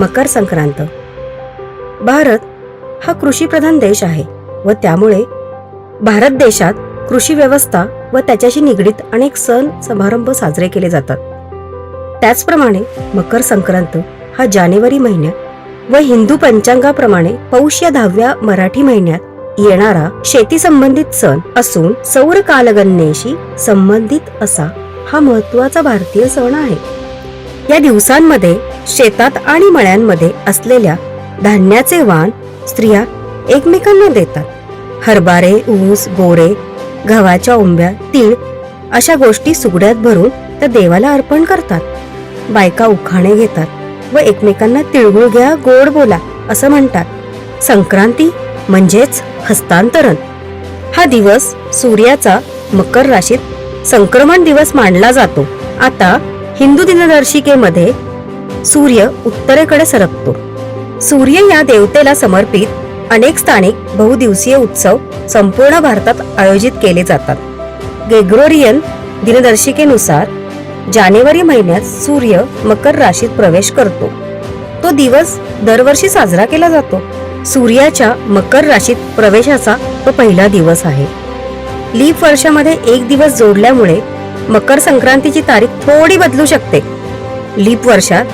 मकर संक्रांत. भारत हा कृषीप्रधान देश आहे व त्यामुळे भारत देशात कृषी व्यवस्था व त्याच्याशी निगडीत अनेक सण समारंभ साजरे केले जातात. त्याचप्रमाणे मकर संक्रांत हा जानेवारी महिन्यात व हिंदू पंचांगाप्रमाणे पौष या दहाव्या मराठी महिन्यात येणारा शेती संबंधित सण असून सौर कालगणनेशी संबंधित असा हा महत्त्वाचा भारतीय सण आहे. या दिवसांमध्ये शेतात आणि मळ्यांमध्ये असलेल्या धान्याचे वाण स्त्रिया एकमेकांना देतात. हरभरे ऊस बोरे गव्हाच्या उंब्या तीळ अशा गोष्टी सुगड्यात भरून त्या देवाला अर्पण करतात. बायका उखाणे घेतात व एकमेकांना तिळगुळ घ्या गोड बोला असं म्हणतात. संक्रांती म्हणजेच हस्तांतरण. हा दिवस सूर्याचा मकर राशीत संक्रमण दिवस मानला जातो. आता हिंदू दिनदर्शिकेमध्ये सूर्य उत्तरेकडे सरकतो. सूर्य या देवतेला समर्पित अनेक स्थानिक बहुदिवसीय उत्सव संपूर्ण भारतात आयोजित केले जातात. गेग्रोरियन दिनदर्शिकेनुसार जानेवारी महिन्यात सूर्य मकर राशीत प्रवेश करतो. तो दिवस दरवर्षी साजरा केला जातो. सूर्याच्या मकर राशीत प्रवेशाचा तो पहिला दिवस आहे. लीप वर्षामध्ये एक दिवस जोडल्यामुळे मकर संक्रांतीची तारीख थोडी बदलू शकते. लीप वर्षात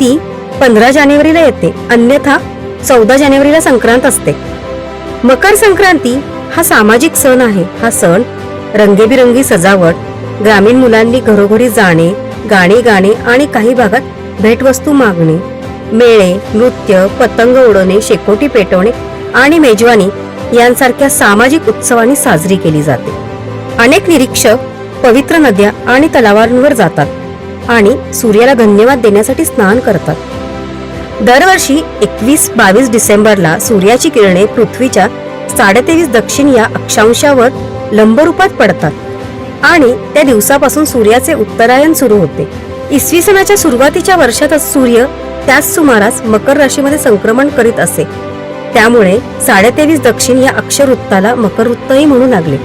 ती पंधरा जानेवारीला येते अन्यथा चौदा जानेवारीला संक्रांत असते. मकर संक्रांती हा सामाजिक सण आहे. हा सण रंगेबिरंगी सजावट ग्रामीण मुलांनी घरोघरी जाणे गाणी गाणे आणि काही भागात भेटवस्तू मागणे मेळे नृत्य पतंग उडवणे शेकोटी पेटवणे आणि मेजवानी यांसारख्या सामाजिक उत्सवांनी साजरी केली जाते. अनेक निरीक्षक पवित्र नद्या आणि तलावांवर जातात आणि सूर्याला धन्यवाद देण्यासाठी स्नान करतात. दरवर्षी एकवीस बावीस डिसेंबरला सूर्याची किरणे पृथ्वीच्या साडेतेवीस दक्षिण या अक्षांशावर लंबरूपात पडतात आणि त्या दिवसापासून सूर्याचे उत्तरायण सुरू होते. इसवी सणाच्या सुरुवातीच्या वर्षातच सूर्य त्याच सुमारास मकर राशीमध्ये संक्रमण करीत असे. त्यामुळे साडेतेवीस दक्षिण या अक्षरवृत्ताला मकरवृत्तही म्हणू लागले.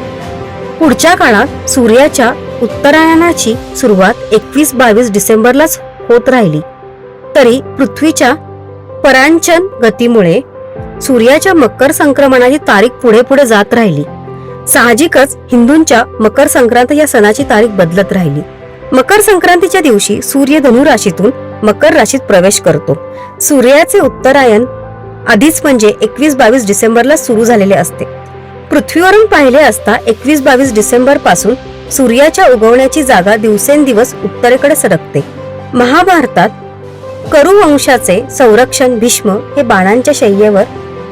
पुढच्या काळात सूर्याच्या उत्तरायणाची सुरुवात एकवीस बावीस डिसेंबरलाच होत राहिली. तरी पृथ्वीच्या परांचन गतीमुळे सूर्याच्या मकर संक्रमणाची तारीख पुढे पुढे जात राहिली. साहजिकच हिंदूंच्या मकर संक्रांत या सणाची तारीख बदलत राहिली. मकर संक्रांतीच्या दिवशी सूर्य धनु राशीतून मकर राशीत प्रवेश करतो. सूर्याचे उत्तरायण आधीच म्हणजे एकवीस बावीस डिसेंबरला सुरू झालेले असते. पृथ्वीवरून पाहिले असता एकवीस बावीस डिसेंबरपासून सूर्याच्या उगवण्याची जागा दिवसेंदिवस उत्तरेकडे सरकते. महाभारतात करुवंशाचे संरक्षण भीष्म हे बाणांच्या शय्येवर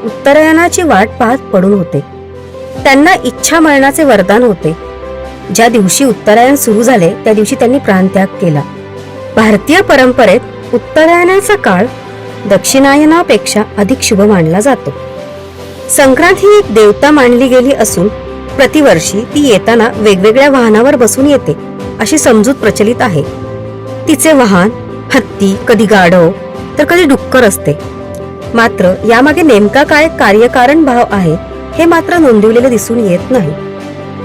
उत्तरायणाची वाट पाहत पडून होते. त्यांना इच्छा मरणाचे वरदान होते. ज्या दिवशी उत्तरायण सुरू झाले त्या दिवशी त्यांनी प्राणत्याग केला. भारतीय परंपरेत उत्तरायणाचा काळ दक्षिणायनापेक्षा अधिक शुभ मानला जातो. संक्रांत ही एक देवता मानली गेली असून प्रतिवर्षी ती येताना वेगवेगळ्या वाहनावर बसून येते अशी समजूत प्रचलित आहे. तिचे वाहन हत्ती कधी गाढव तर कधी डुक्कर असते. मात्र यामागे नेमका काय कार्यकारण भाव आहे हे मात्र नोंदवलेले दिसून येत नाही.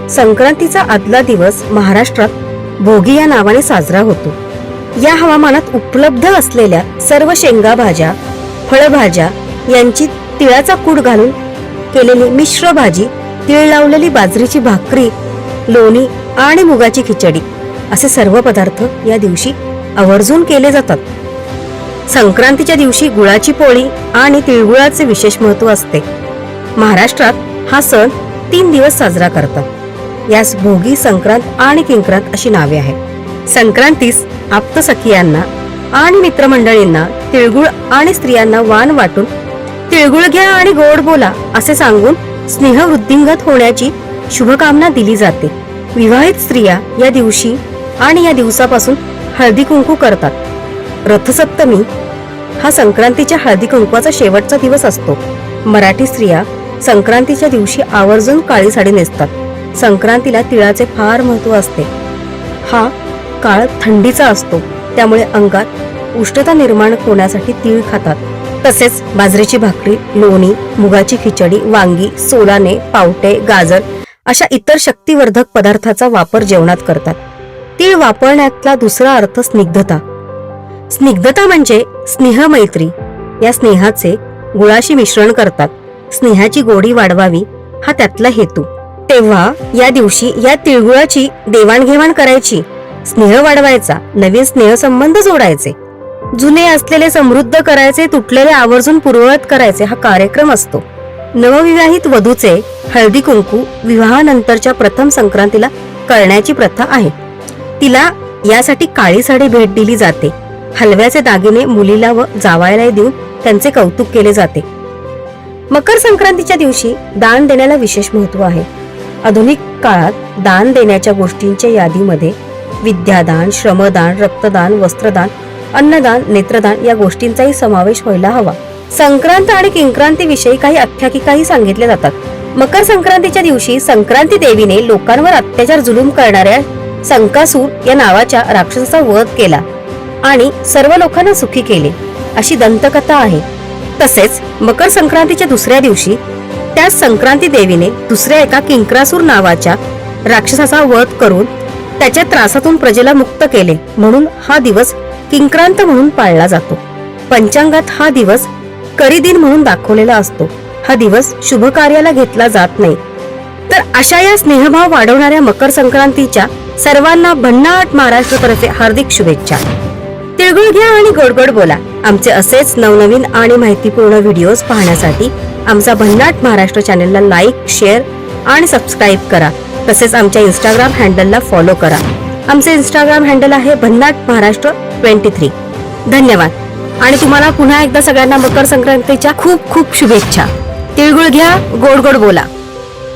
संक्रांतीचा आदला दिवस महाराष्ट्रात भोगी या नावाने साजरा होतो. या हवामानात उपलब्ध असलेल्या सर्व शेंगा भाज्या फळभाज्या यांची तिळाचा कूड घालून केलेली मिश्र भाजी तीळ लावलेली बाजरीची भाकरी लोणी आणि मुगाची खिचडी असे सर्व पदार्थ या दिवशी आवर्जून केले जातात. संक्रांतीच्या दिवशी गुळाची पोळी आणि तिळगुळाचे विशेष महत्त्व असते. महाराष्ट्रात हा सण तीन दिवस साजरा करतात. यास भोगी संक्रांत आणि किंक्रांत अशी नावे आहेत. संक्रांतीस आप्तसखियांना आणि मित्रमंडळींना तिळगुळ आणि स्त्रियांना वाण वाटून तिळगुळ घ्या आणि गोड बोला असे सांगून स्नेह वृद्धिंगत होण्याची शुभकामना दिली जाते. विवाहित स्त्रिया या दिवशी आणि या दिवसापासून हळदी कुंकू करतात. रथसप्तमी हा संक्रांतीच्या हळदी कुंकवाचा शेवटचा दिवस असतो. मराठी स्त्रिया संक्रांतीच्या दिवशी आवर्जून काळी साडी नेसतात. संक्रांतीला तिळाचे फार महत्त्व असते. हा काळ थंडीचा असतो. त्यामुळे अंगात उष्णता निर्माण होण्यासाठी तीळ खातात. तसेच बाजरीची भाकरी लोणी मुगाची खिचडी वांगी सोलाने पावटे गाजर अशा इतर शक्तिवर्धक पदार्थाचा वापर जेवणात करतात. तीळ वापरण्यातला दुसरा अर्थ स्निग्धता. स्निग्धता म्हणजे स्नेहमैत्री या स्नेहाचे गुळाशी मिश्रण करतात. स्नेहाची गोडी वाढवावी हा त्यातला हेतू. तेव्हा या दिवशी या तिळगुळाची देवाणघेवाण करायची. स्नेह वाढवायचा. नवीन स्नेहसंबंध जोडायचे. जुने असलेले समृद्ध करायचे तुटलेले आवर्जून पूर्ववत करायचे हा कार्यक्रम असतो. नवविवाहित वधूचे हळदी कुंकू विवाहानंतरच्या प्रथम संक्रांतीला करण्याची प्रथा आहे. तिला यासाठी काळी साडी भेट दिली जाते. हलव्याचे दागिने मुलीला व जावायला देऊन त्यांचे कौतुक केले जाते. मकर संक्रांतीच्या दिवशी दान देण्याला विशेष महत्त्व आहे. आधुनिक काळात दान देण्याच्या गोष्टींच्या यादीमध्ये विद्यादान श्रमदान रक्तदान वस्त्रदान अन्नदान नेत्रदान या गोष्टींचाही समावेश व्हायला हवा. संक्रांत आणि किंक्रांती विषयी काही आख्यायिकाही सांगितल्या जातात. मकर संक्रांतीच्या दिवशी संक्रांती देवीने लोकांवर अत्याचार जुलूम करणाऱ्या संकासूर या नावाच्या राक्षसाचा वध केला आणि सर्व लोकांना सुखी केले अशी दंतकथा आहे. तसेच मकर संक्रांतीच्या दुसऱ्या दिवशी त्याच संक्रांती देवीने दुसऱ्या एका किंक्रासूर नावाच्या राक्षसाचा वध करून त्याच्या त्रासातून प्रजेला मुक्त केले म्हणून हा दिवस किंक्रांत म्हणून पाळला जातो. पंचांगात हा दिवस करी दिन म्हणून दाखवलेला असतो. हा दिवस शुभ कार्याला घेतला जात नाही. तर अशा या स्नेहभाव वाढवणाऱ्या मकर संक्रांतीच्या सर्वांना भन्नाट महाराष्ट्रतर्फे हार्दिक शुभेच्छा. तिळगुळ घ्या आणि गोडगोड बोला. आमचे असेच नवनवीन आणि माहितीपूर्ण व्हिडिओज पाहण्यासाठी आमचा भन्नाट महाराष्ट्र चॅनलला लाईक शेअर आणि सबस्क्राईब करा. तसेच आमच्या इंस्टाग्राम हँडलला फॉलो करा. आमचे इंस्टाग्राम हँडल आहे भन्नाट महाराष्ट्र ट्वेंटी थ्री धन्यवाद. आणि तुम्हाला पुन्हा एकदा सगळ्यांना मकर संक्रांतीच्या खूप खूप शुभेच्छा. तिळगुळ घ्या गोड गोड बोला.